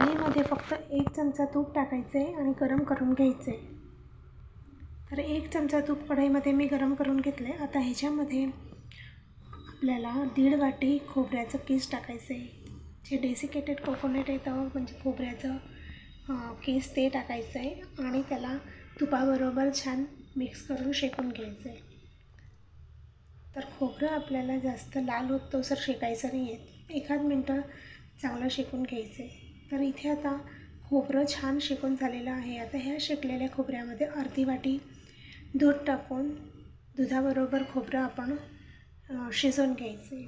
कढईमध्ये फक्त एक चमचा तूप टाकायचं आहे आणि गरम करून घ्यायचं. आहे तर एक चमचा तूप कढईमध्ये मी गरम करून घेतलं. आहे आता ह्याच्यामध्ये आपल्याला दीड वाटी खोबऱ्याचं केस टाकायचं. आहे जे डेसिकेटेड कोकोनट येतं म्हणजे खोबऱ्याचं केस ते टाकायचं आहे आणि त्याला तुपाबरोबर छान मिक्स करून शेकून घ्यायचं. आहे तर खोबरं आपल्याला जास्त लाल होत तो सर शेकायचं नाही आहे एखाद मिनटं चांगलं शेकून घ्यायचं. आहे तर इथे आता खोबरं छान शेकून झालेलं आहे. आता ह्या शेकलेल्या खोबऱ्यामध्ये अर्धी वाटी दूध टाकून दुधाबरोबर खोबरं आपण शिजवून घ्यायचे.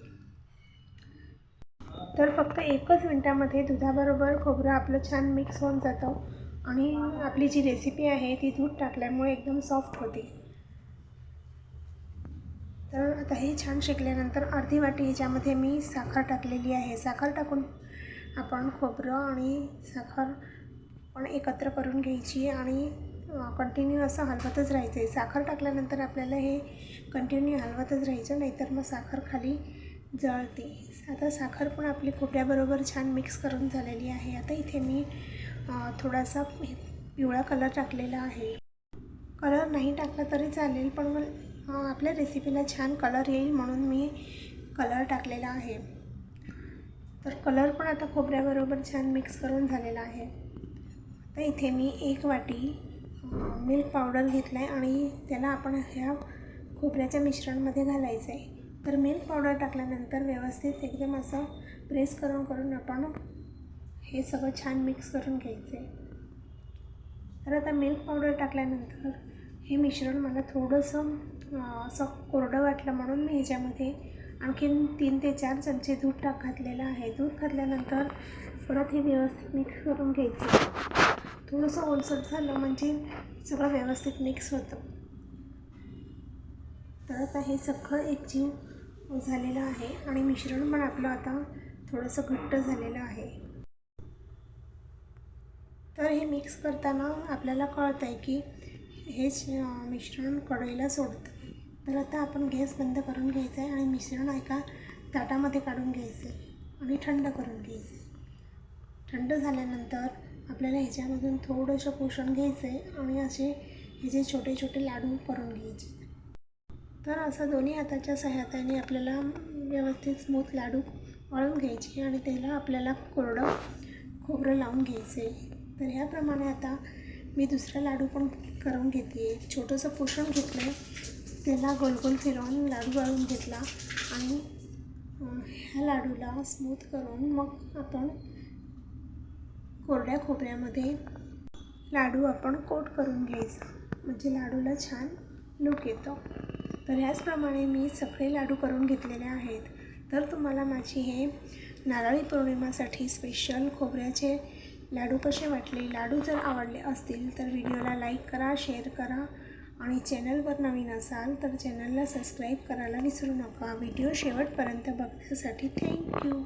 तर फक्त एकच मिनटामध्ये दुधाबरोबर खोबरं आपलं छान मिक्स होऊन जातं आणि आपली जी रेसिपी आहे ती दूध टाकल्यामुळे एकदम सॉफ्ट होते. तर आता हे छान शेकल्यानंतर अर्धी वाटी ह्याच्यामध्ये मी साखर टाकलेली आहे. साखर टाकून आपण खोबरं आणि साखर पण एकत्र करून घ्यायची आणि कंटिन्यू असं हलवतच राहायचं आहे साखर टाकल्यानंतर आपल्याला हे कंटिन्यू हलवतच राहायचं नाहीतर मग साखर खाली जळते. आता साखर पण आपली खोबऱ्याबरोबर छान मिक्स करून झालेली आहे. आता इथे मी थोडासा पिवळा कलर टाकलेला आहे. कलर नाही टाकला तरी चालेल पण मग आपल्या रेसिपीला छान कलर येईल म्हणून मी कलर टाकलेला आहे. तर कलर पण आता खोबऱ्याबरोबर छान मिक्स करून झालेला आहे. आता इथे मी एक वाटी मिल्क पावडर घेतला आहे आणि त्याला आपण ह्या खोबऱ्याच्या मिश्रणमध्ये घालायचं आहे तर मिल्क पावडर टाकल्यानंतर व्यवस्थित एकदम असं प्रेस करून करून आपण हे सगळं छान मिक्स करून घ्यायचं आहे तर आता मिल्क पावडर टाकल्यानंतर हे मिश्रण मला थोडंसं असं कोरडं वाटलं म्हणून मी ह्याच्यामध्ये आणखीन तीन ते चार चमचे दूध टाक घातलेलं आहे. दूध घातल्यानंतर परत हे व्यवस्थित मिक्स करून घ्यायचं. थोडंसं ओलसर झालं म्हणजे सगळं व्यवस्थित मिक्स होतं. तर आता हे सगळं एकजीव झालेलं आहे आणि मिश्रण पण आपलं आता थोडंसं घट्ट झालेलं आहे. तर हे मिक्स करताना आपल्याला कळतं आहे की हेच मिश्रण कढईला सोडतं. तर आता आपण गॅस बंद करून घ्यायचा आहे आणि मिश्रण एका ताटामध्ये काढून घ्यायचं आहे आणि थंड करून घ्यायचं आहे थंड झाल्यानंतर आपल्याला ह्याच्यामधून थोडंसं पोषण घ्यायचं आहे आणि असे हे जे छोटे छोटे लाडू करून घ्यायचे. तर असं दोन्ही हाताच्या सहाय्याने आपल्याला व्यवस्थित स्मूथ लाडू वळून घ्यायचे आणि त्याला आपल्याला कोरडं खोबरं लावून घ्यायचं आहे तर ह्याप्रमाणे आता मी दुसरा लाडू पण करून घेते छोटंसं पोषण घेतलं आहे त्याला गोल गोल फिरवून लाडू वाळून घेतला आणि ह्या लाडूला स्मूथ करून मग आपण कोरड्या खोबऱ्यामध्ये लाडू आपण कोट करून घ्यायचा. म्हणजे लाडूला छान लुक येतो. तर ह्याचप्रमाणे मी सगळे लाडू करून घेतलेले आहेत. तर तुम्हाला माझी हे नारळी पौर्णिमासाठी स्पेशल खोबऱ्याचे लाडू कसे वाटले लाडू जर आवडले असतील तर व्हिडिओला लाईक करा शेअर करा. आणि चॅनलवर नवीन असाल तर चॅनलला सबस्क्राईब करायला विसरू नका. व्हिडिओ शेवटपर्यंत बघण्यासाठी थँक्यू.